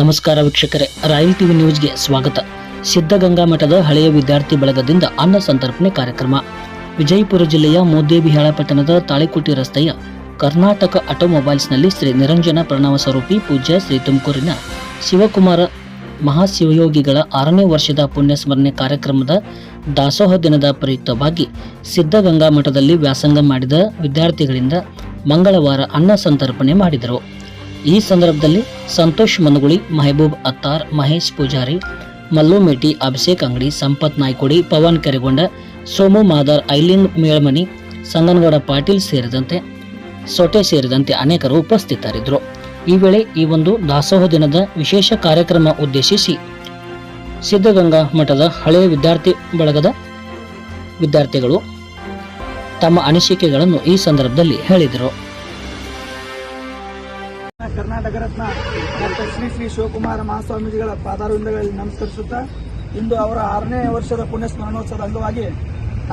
ನಮಸ್ಕಾರ ವೀಕ್ಷಕರೇ, royal TV ನ್ಯೂಸ್ಗೆ ಸ್ವಾಗತ. ಸಿದ್ಧಗಂಗಾ ಮಠದ ಹಳೆಯ ವಿದ್ಯಾರ್ಥಿ ಬಳಗದಿಂದ ಅನ್ನ ಸಂತರ್ಪಣೆ ಕಾರ್ಯಕ್ರಮ. ವಿಜಯಪುರ ಜಿಲ್ಲೆಯ ಮೋದೇಬಿಹಾಳ ಪಟ್ಟಣದ ತಾಳಿಕೋಟಿ ರಸ್ತೆಯ ಕರ್ನಾಟಕ ಆಟೋಮೊಬೈಲ್ಸ್ನಲ್ಲಿ ಶ್ರೀ ನಿರಂಜನ ಪ್ರಣವ ಸ್ವರೂಪಿ ಪೂಜ್ಯ ಶ್ರೀ ತುಮಕೂರಿನ ಶಿವಕುಮಾರ ಮಹಾಶಿವಯೋಗಿಗಳ ಆರನೇ ವರ್ಷದ ಪುಣ್ಯ ಸ್ಮರಣೆ ಕಾರ್ಯಕ್ರಮದ ದಾಸೋಹ ದಿನದ ಪ್ರಯುಕ್ತವಾಗಿ ಸಿದ್ಧಗಂಗಾ ಮಠದಲ್ಲಿ ವ್ಯಾಸಂಗ ಮಾಡಿದ ವಿದ್ಯಾರ್ಥಿಗಳಿಂದ ಮಂಗಳವಾರ ಅನ್ನ ಸಂತರ್ಪಣೆ ಮಾಡಿದರು. ಈ ಸಂದರ್ಭದಲ್ಲಿ ಸಂತೋಷ್ ಮನುಗುಳಿ, ಮೆಹಬೂಬ್ ಅತ್ತಾರ್, ಮಹೇಶ್ ಪೂಜಾರಿ, ಮಲ್ಲು ಮೇಟಿ, ಅಭಿಷೇಕ್ ಅಂಗಡಿ, ಸಂಪತ್ ನಾಯ್ಕೋಡಿ, ಪವನ್ ಕೆರೆಗೊಂಡ, ಸೋಮು ಮಾದಾರ್, ಐಲಿನ್ ಮೇಳ್ಮನಿ, ಸಂಗನಗೌಡ ಪಾಟೀಲ್ ಸೇರಿದಂತೆ ಸೊಟೆ ಸೇರಿದಂತೆ ಅನೇಕರು ಉಪಸ್ಥಿತರಿದ್ದರು. ಈ ವೇಳೆ ಈ ಒಂದು ದಾಸೋಹ ದಿನದ ವಿಶೇಷ ಕಾರ್ಯಕ್ರಮ ಉದ್ದೇಶಿಸಿ ಸಿದ್ಧಗಂಗಾ ಮಠದ ಹಳೆಯ ವಿದ್ಯಾರ್ಥಿ ಬಳಗದ ವಿದ್ಯಾರ್ಥಿಗಳು ತಮ್ಮ ಅನಿಸಿಕೆಗಳನ್ನು ಈ ಸಂದರ್ಭದಲ್ಲಿ ಹೇಳಿದರು. ಕರ್ನಾಟಕ ರತ್ನ ಡಾಕ್ಟರ್ ಶ್ರೀ ಶ್ರೀ ಶಿವಕುಮಾರ ಮಹಾಸ್ವಾಮೀಜಿಗಳ ಪಾದಾರವಿಂದಗಳಲ್ಲಿ ನಮಸ್ಕರಿಸುತ್ತಾ, ಇಂದು ಅವರ ಆರನೇ ವರ್ಷದ ಪುಣ್ಯ ಸ್ಮರಣೋತ್ಸವದ ಅಂಗವಾಗಿ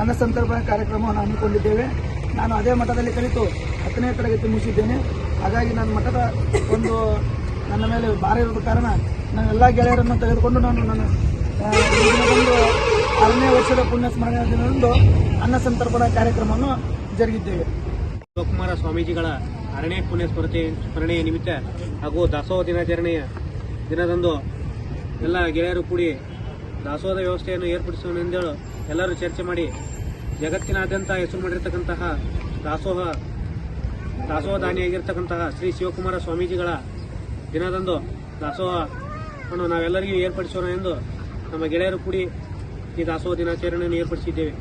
ಅನ್ನ ಸಂತರ್ಪಣೆ ಕಾರ್ಯಕ್ರಮವನ್ನು ಹಮ್ಮಿಕೊಂಡಿದ್ದೇವೆ. ನಾನು ಅದೇ ಮಠದಲ್ಲಿ ಕಲಿತು ಹತ್ತನೇ ತರಗತಿ ಮುಗಿಸಿದ್ದೇನೆ. ಹಾಗಾಗಿ ನನ್ನ ಮಠದ ಒಂದು ನನ್ನ ಮೇಲೆ ಭಾರ ಇರೋದ ಕಾರಣ ನನ್ನ ಎಲ್ಲ ಗೆಳೆಯರನ್ನು ತೆಗೆದುಕೊಂಡು ನಾನು ನನ್ನ ಒಂದು ಆರನೇ ವರ್ಷದ ಪುಣ್ಯ ಸ್ಮರಣೆ ದಿನದಂದು ಅನ್ನ ಸಂತರ್ಪಣಾ ಕಾರ್ಯಕ್ರಮವನ್ನು ಜರುಗಿದ್ದೇವೆ. ಶಿವಕುಮಾರ ಸ್ವಾಮೀಜಿಗಳ ಅರಣ್ಯ ಪುಣ್ಯ ಸ್ಮೃತಿ ಸ್ಮರಣೆಯ ನಿಮಿತ್ತ ಹಾಗೂ ದಾಸೋಹ ದಿನಾಚರಣೆಯ ದಿನದಂದು ಎಲ್ಲ ಗೆಳೆಯರು ಕೂಡಿ ದಾಸೋಹದ ವ್ಯವಸ್ಥೆಯನ್ನು ಏರ್ಪಡಿಸುವನೆಂದೇಳು ಎಲ್ಲರೂ ಚರ್ಚೆ ಮಾಡಿ ಜಗತ್ತಿನಾದ್ಯಂತ ಹೆಸರು ಮಾಡಿರ್ತಕ್ಕಂತಹ ದಾಸೋಹ ದಾಸೋಹ ದಾನಿಯಾಗಿರ್ತಕ್ಕಂತಹ ಶ್ರೀ ಶಿವಕುಮಾರ ಸ್ವಾಮೀಜಿಗಳ ದಿನದಂದು ದಾಸೋಹವನ್ನು ನಾವೆಲ್ಲರಿಗೂ ಏರ್ಪಡಿಸೋಣ ಎಂದು ನಮ್ಮ ಗೆಳೆಯರು ಕೂಡಿ ಈ ದಾಸೋಹ ದಿನಾಚರಣೆಯನ್ನು ಏರ್ಪಡಿಸಿದ್ದೇವೆ.